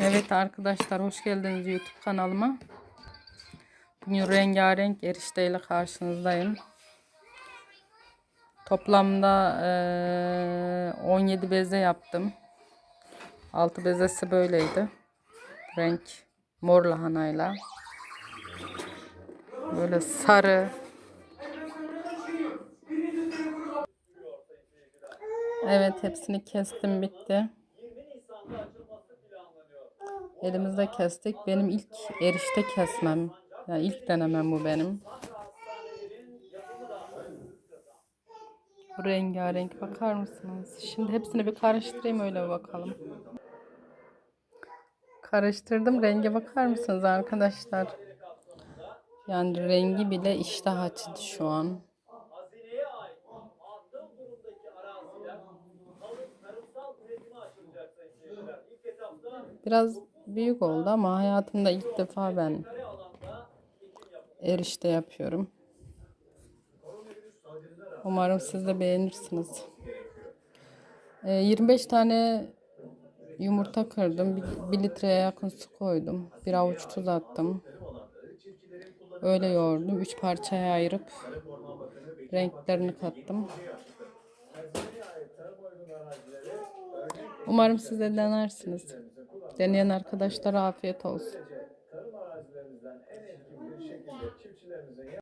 Evet arkadaşlar hoş geldiniz YouTube kanalıma. Bugün rengarenk erişteyle karşınızdayım. Toplamda eee, 17 beze yaptım. 6 bezesi böyleydi. Renk mor lahanayla. Böyle sarı. Evet hepsini kestim bitti. Elimizde kestik. Benim ilk erişte kesmem. Yani ilk denemem bu benim. Rengarenk bakar mısınız? Şimdi hepsini bir karıştırayım öyle bakalım. Karıştırdım. Renge bakar mısınız arkadaşlar? Yani rengi bile iştah açıcı şu an. Biraz büyük oldu ama hayatımda ilk defa ben erişte yapıyorum. Umarım siz de beğenirsiniz. Ee, 25 tane yumurta kırdım. 1 litreye yakın su koydum. Bir avuç tuz attım. Öyle yoğurdum. 3 parçaya ayırıp renklerini kattım. Umarım siz de denersiniz. Deneyen arkadaşlara afiyet olsun.